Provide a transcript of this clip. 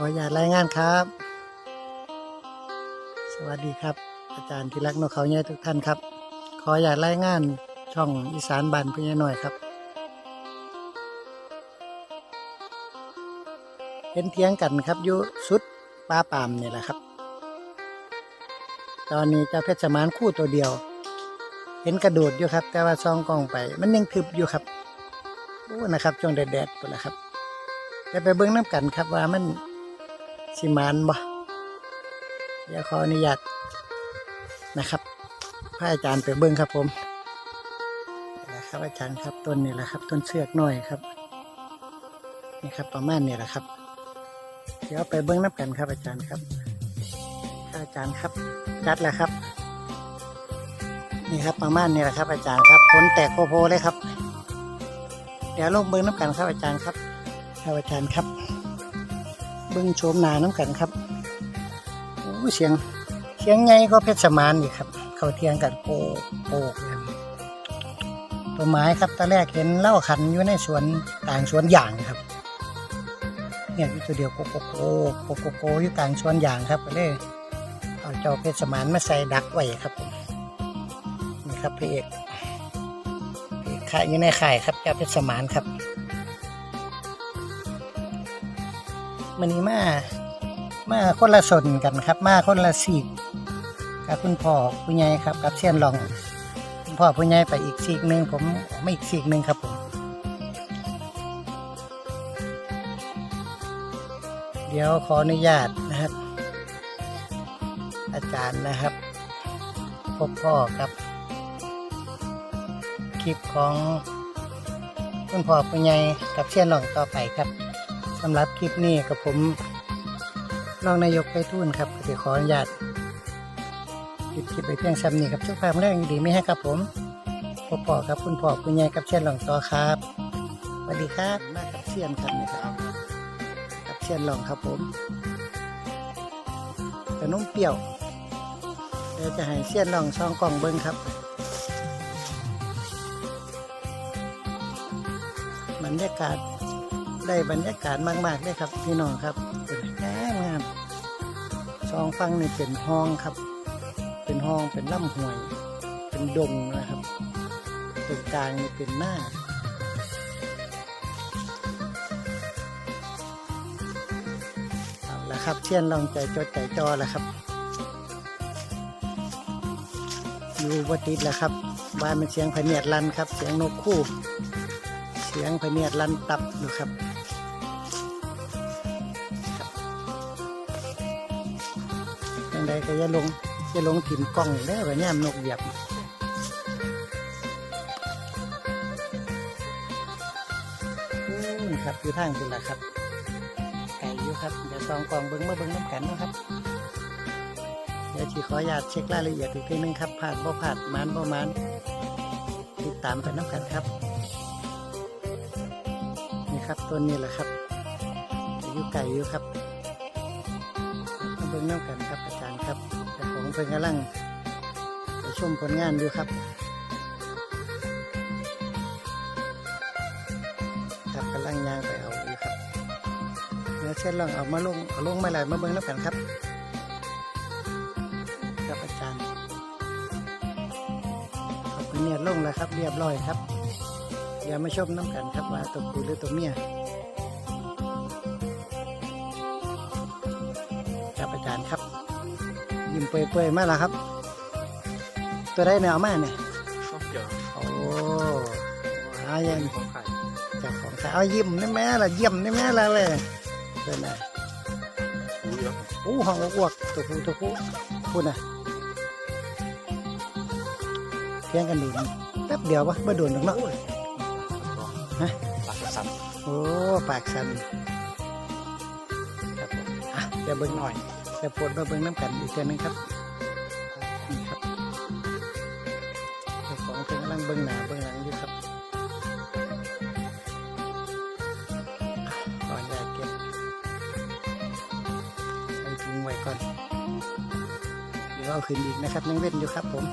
ขออย่าตรายงานครับ สวัสดีครับ อาจารย์ที่รักนกเขาใหญ่ทุกท่านครับ ขออย่าตรายงานช่องอีสานบ้านพี่หน่อยครับ เห็นเทียงกันครับยู่สุดป้าปามนี่แหละครับ ตอนนี้เจ้าเพชรมานคู่ตัวเดียว เห็นกระโดดอยู่ครับ แต่ว่าซองกล้องไป มันยังทึบอยู่ครับโอ้นะครับช่วงแดดๆไปแล้วครับเดี๋ยวไปเบิ้งน้ำกันครับว่ามัน สิมานบ่เดี๋ยวขออนุญาตนะครับพระอาจารย์ไปเบิ้งครับผมนี่แหละครับอาจารย์ครับต้นนี่แหละครับ ต้นเสือกน้อยครับนี่ครับประมาณนี้แหละครับ เดี๋ยวไปเบิ้งน้ำกันครับ อาจารย์ครับอาจารย์ครับจัดแล้วครับ นี่ครับประมาณนี้แหละครับ อาจารย์ครับผลแตกโพโพเลยครับ เดี๋ยวลงเบิ้งน้ำกันครับอาจารย์ครับครับอาจารย์ครับ เบิ้งโฉมหนาน้ำกันครับโอ้เสียงเสียงไงก็เพชรสมานอีกครับ เขาเทียงกันโปโปกเลยคตัวไม้ครับตอนแรกเห็นเล่าขันอยู่ในสวนกลางสวนยางครับเนี่ยอยู่ตัวเดียวโกโกโกโกโกโกอยู่กลางสวนยางครับก็เลยเอาจ้าเพชรสมานมาใส่ดักไว้ครับผมนี่ครับพระเอกพระเอกขายอยู่ในข่ายครับเจ้าเพชรสมานครับ มันนี้มามาคนละสนกันครับ มาคนละสีกกับคุณพ่อผู้ใหญ่ครับ กับเชียนรอง คุณพ่อผู้ใหญ่ไปอีกสีกหนึ่งผมไม่อีกสีกหนึ่งครับผมเดี๋ยวขออนุญาตนะครับ อาจารย์นะครับ พบพ่อกับคลิปของคุณพ่อปุญญ์กับเชียนหลองต่อไปครับ สำหรับคลิปนี้กับผมรองนายกไปทุ่นครับจะขออนุญาตปิดคลิปไปเพียงซ้ำนี้ครับทุกความเรื่องดีไม่ให้ครับผมพบพ่อกับคุณพ่อปุญญ์กับเชียนหลองต่อครับสวัสดีครับมากับเชียนครับนี่ครับกับเชียนหลองครับผมขนมเปรี้ยวเดี๋ยวจะให้เสี้ยนหลองช่องกล่องเบิ้งครับบรรยากาศ ได้บรรยากาศมากๆเลยครับ พี่น้องครับเป็นงามงามสองฟังนี่เป็นห้องครับ เป็นห้องเป็นล่ำห้วย เป็นดงนะครับตรงกลางนี่เป็นหน้าเอาละครับเชียนลองใจจดใจจอแล้วครับ อยู่บติดแล้วครับบ้านเป็นเสียงพเนียดลันครับ เสียงนกคู่ เสียงพเนียดลันตับอยู่ครับ ยังไงก็อย่าลงอย่าลงถิ่มกล้องเด้อว่าย่มนกเหยียบอืมครับอยู่ทางคุณล่ะครับไก่อยู่ครับเดี๋ยวซองกล่องเบิ้งมาเบิ้งน้ำกันเนะครับเดี๋ยวชีขออนุญาตเช็ครายละเอียดอีกทีนึงครับผ่านบ่ผ่านมานบ่มานติดตามกันน้ำกันครับนี่ครับตัวนี้แหละครับอายุไก่อยู่ครับ บิ่งน้ำกันครับอาจารย์ครับแต่ผมเป็นกำลังไปชมผลงานอยู่ครับครับกำลังย่างไปเอาอยู่ครับเดี๋ยวเช่นลองเอามาลงเอาลงมาหลายมาเบิ่งน้ำกันครับครับอาจารย์ขอบคุณเนี่ยลงแล้วครับ เรียบร้อยครับเดี๋ยวมาชมน้ำกันครับว่าตัวผู้หรือตัวเมีย ครับอาจารย์ครับ ยิ้มเปื่อยๆมาแล้วครับ ตัวได้แนวมาเนี่ยชอบเจอโอ้อายังของไข่เจ้าของขายเอายิ้มได้ไหมล่ะเยี่ยมได้ไหมล่ะเลยเป็นไงรู้เยอะอู้ห้องอ้วกตัวผู้ตัวผู้พูดนะเพียงกันดีนะแป๊บเดียววะไม่โดนหรอกเนาะฮะปากสั่นโอ้ ปากสันครับผมอะเดี๋ยวเบิ้งหน่อย จะปวดมาเบิ้งน้ำกันอีกเทื่อนึงครับนี่ครับเจ้าของเพิ่งกำลังเบิ้งหนาเบิ้งหลังอยู่ครับอะก่อนอย่าเก็บใส่ถุงไว้ก่อนเดี๋ยวเอาขึ้นอีกนะครับยังเว้นอยู่ครับผม